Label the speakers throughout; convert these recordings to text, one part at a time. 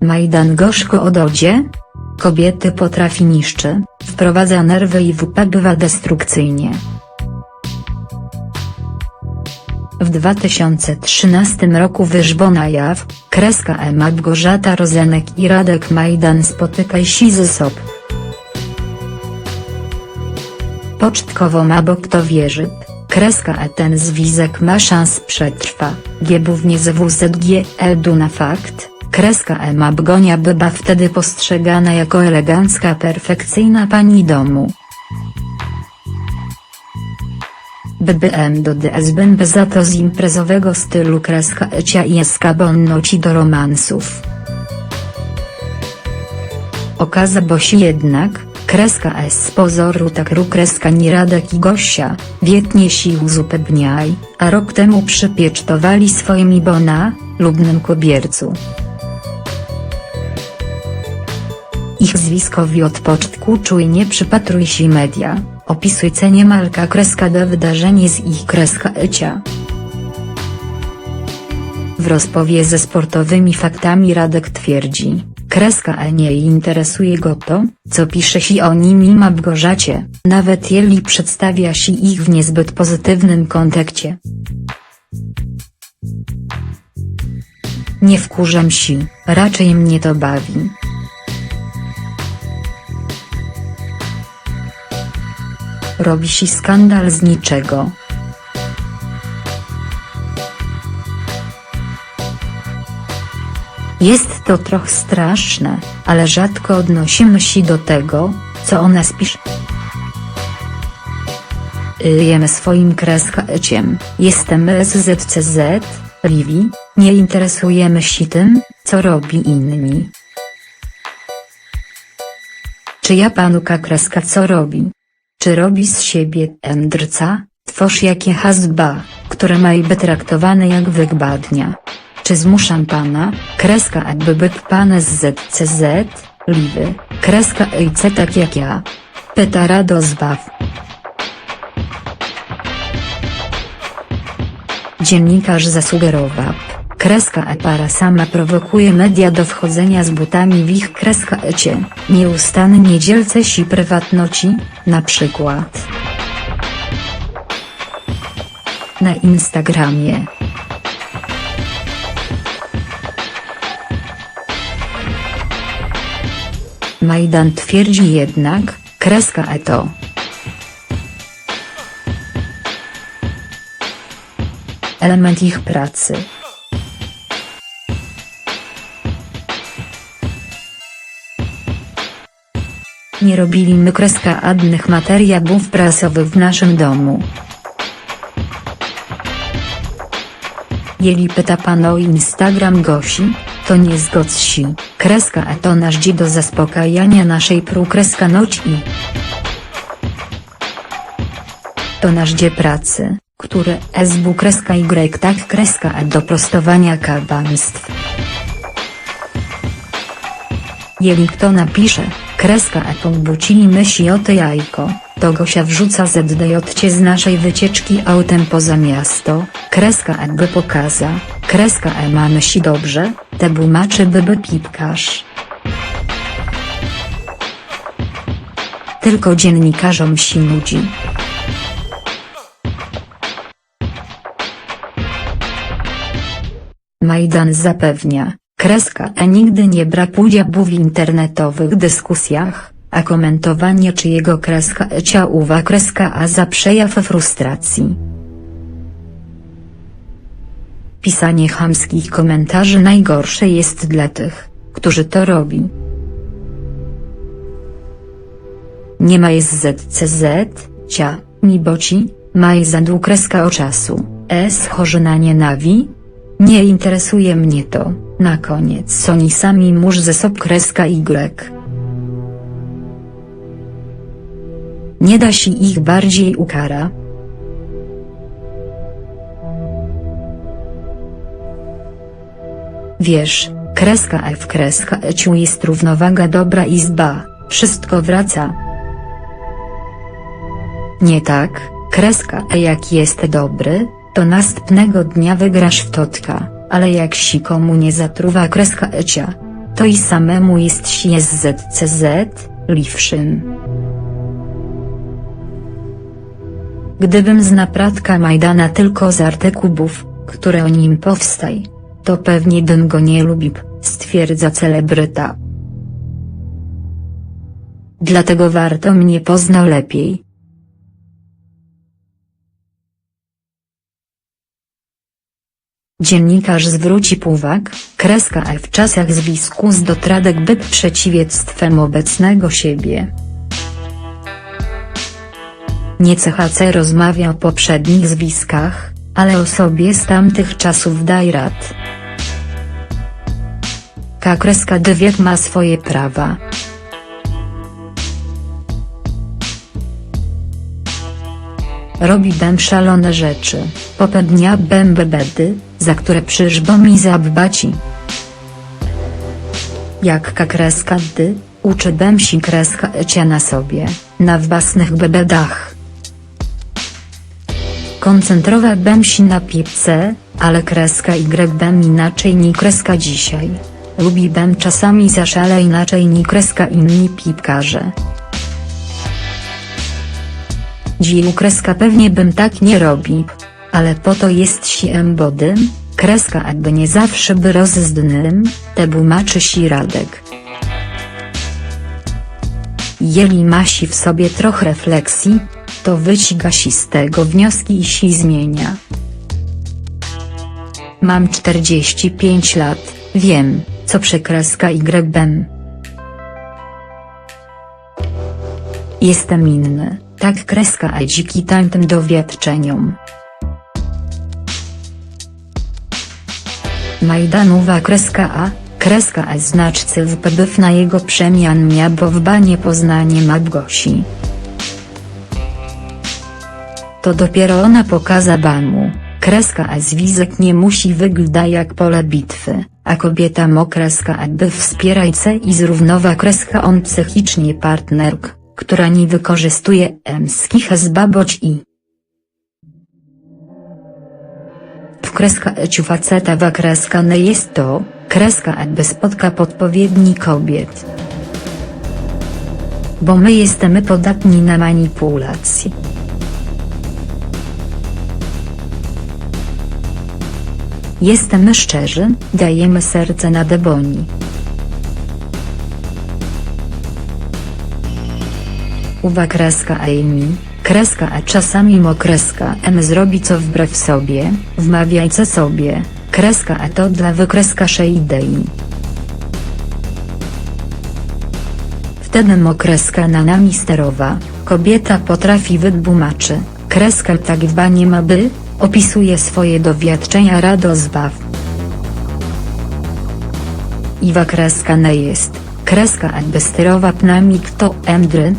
Speaker 1: Majdan gorzko o dodzie? Kobiety potrafi niszczy, wprowadza nerwy i WP bywa destrukcyjnie. W 2013 roku na jaw, kreska E Małgorzata Rozenek i Radek Majdan spotykaj się ze sob. Pocztkowo ma bo kto wierzy, kreska E ten związek ma szans przetrwa, giebównie z WZG Edu na fakt, kreska E Małgonia bywa wtedy postrzegana jako elegancka perfekcyjna pani domu. BBM do DSBN za to z imprezowego stylu kreska ecia i eskabonnoci do romansów. Okazało się jednak, kreska S. Pozoru tak ru kreska nie Radek i Gosia, wietnie sił uzupełniaj, a rok temu przypiecztowali swoimi bona, lubnym kobiercu. Ich zwiskowi od pocztku czujnie przypatruj się media, opisuj cenie malka kreska do wydarzenie z ich kreska ecia. W rozpowie ze sportowymi faktami Radek twierdzi, kreska E nie interesuje go to, co pisze się o nimi Małgorzacie, nawet jeżeli przedstawia się ich w niezbyt pozytywnym kontekście. Nie wkurzam się, raczej mnie to bawi. Robi się skandal z niczego. Jest to trochę straszne, ale rzadko odnosimy się do tego, co o nas pisze. Jemy swoim kreskaciem, jestem SZCZ, Livi, nie interesujemy się tym, co robi inni. Czy ja panuka kreska co robi? Czy robi z siebie endrca, tworz jakie hasba, które ma i być traktowane jak wygbadnia? Czy zmuszam pana, kreska jakby być pan z ZCZ, liwy, kreska ejce tak jak ja? Pyta Radozbaw. Dziennikarz zasugerował, kreska e para sama prowokuje media do wchodzenia z butami w ich kreska ecie, nieustannie dzielce si prywatności, na przykład na Instagramie. Majdan twierdzi jednak, kreska e to element ich pracy. Nie robiliśmy kreska adnych materiałów prasowych w naszym domu. Jeli pyta pan o Instagram Gosi, to nie zgodź się, kreska a to nasz do zaspokajania naszej pru kreska noć i to nasz dzie pracy, które SW kreska Y tak kreska a do prostowania kabanstw. Jeli kto napisze, kreska a podbucili myśli o te jajko, to Gosia wrzuca ZDJ z naszej wycieczki autem poza miasto, kreska pokaza, kreska e ma myśli dobrze, te bumaczy by by pipkarz. Tylko dziennikarzom się nudzi. Majdan zapewnia, kreska E nigdy nie brak udziału w internetowych dyskusjach, a komentowanie czyjego kreska ciałuwa kreska A za przejaw frustracji. Pisanie chamskich komentarzy najgorsze jest dla tych, którzy to robi. Nie ma SZCZ, cia, mi boci, maj za dług kreska o czasu, S chorzy na nienawi, nie interesuje mnie to, na koniec oni sami mórz ze sob kreska Y. Nie da się ich bardziej ukara. Wiesz, kreska F kreska Eciu jest równowaga dobra i zba, wszystko wraca. Nie tak, kreska E jak jest dobry, to następnego dnia wygrasz w totka, ale jak si komu nie zatruwa kreska Ecia, to i samemu jest si SZCZ, Liwszyn. Gdybym z naprawka Majdana tylko z artykułów, które o nim powstaj, to pewnie bym go nie lubił, stwierdza celebryta. Dlatego warto mnie poznał lepiej. Dziennikarz zwróci uwagę, kreska E w czasach zwisku z dotradek byt przeciwieństwem obecnego siebie. Nie CHC rozmawia o poprzednich zwiskach, ale o sobie z tamtych czasów daj rad. K kreska D wiek ma swoje prawa. Robi bem szalone rzeczy, popędnia bem bebedy, za które przyżbo mi zabbaci. Jak ka kreska dy, uczy bem si kreska ecia na sobie, na własnych bebedach. Koncentrowa bem si na pipce, ale kreska y bem inaczej ni kreska dzisiaj. Lubi bem czasami zaszale inaczej ni kreska inni pipkarze. Dził kreska pewnie bym tak nie robi. Ale po to jest si embodym, kreska jakby nie zawsze by rozzdnym, te bumaczy si Radek. Jeli ma si w sobie trochę refleksji, to wyciga si z tego wnioski i si zmienia. Mam 45 lat, wiem, co przekreska y bem. Jestem inny, tak kreska a dziki tańtem dowiadczeniom. Majdanowa kreska A, kreska A znaczcy wpływ na jego przemian mia bo w banie Poznanie Mabgosi. To dopiero ona pokaza bamu, kreska A zwizek nie musi wygląda jak pole bitwy, a kobieta mokreska jakby wspierajce i zrównowa kreska on psychicznie partnerk, która nie wykorzystuje emskich zbaboć i w kreska eciu faceta wa kreska ne jest to, kreska jakby spotka podpowiedni kobiet. Bo my jesteśmy podatni na manipulacje. Jesteśmy szczerzy, dajemy serce na deboni. Uwa kreska Amy, kreska A czasami mo kreska M zrobi co wbrew sobie, wmawiajce sobie, kreska A to dla wykreska idei. Wtedy mo kreska na nami sterowa, kobieta potrafi wydbumaczy, kreska tak dba nie ma by, opisuje swoje dowiadczenia radozbaw. Iwa kreska nie jest, kreska jakby sterowa pnami kto emdry,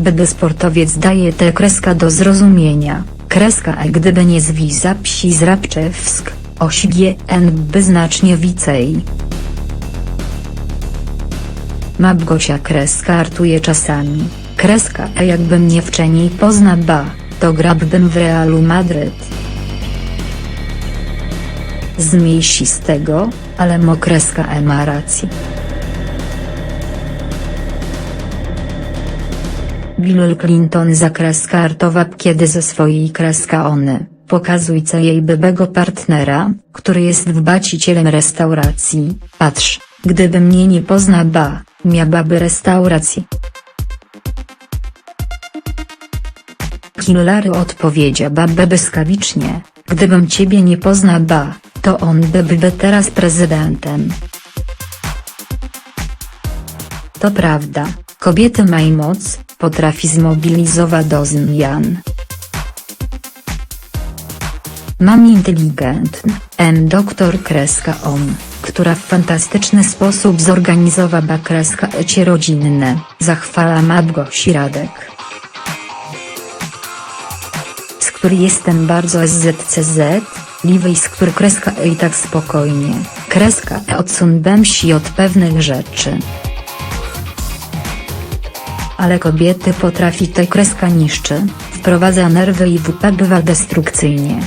Speaker 1: Bedy sportowiec daje tę kreska do zrozumienia, kreska a gdyby nie zwiza psi zrabczewsk, oś GN by znacznie wicej. Mabgosia kreska artuje czasami, kreska a jakbym nie wcześniej pozna ba, to grabbym w Realu Madryt. Zmiejsi z tego, ale mokreska e ma rację. Bill Clinton za kreska kiedy ze swojej kreska ony, pokazujce jej bybego partnera, który jest wbacicielem restauracji, patrz, gdyby mnie nie pozna ba, miałaby restauracji. Hillary odpowiedział babę błyskawicznie, gdybym ciebie nie pozna ba, to on by był teraz prezydentem. To prawda, kobiety mają moc, potrafi zmobilizować do zmian. Mam inteligentny, M doktor kreska on, która w fantastyczny sposób zorganizowała kreska ecie rodzinne, zachwala Mabgosi Radek. Który jestem bardzo SZCZ, liwej z który kreska i tak spokojnie, kreska odsunąłem się od pewnych rzeczy. Ale kobiety potrafi te kreska niszczy, wprowadza nerwy i WP bywa destrukcyjnie.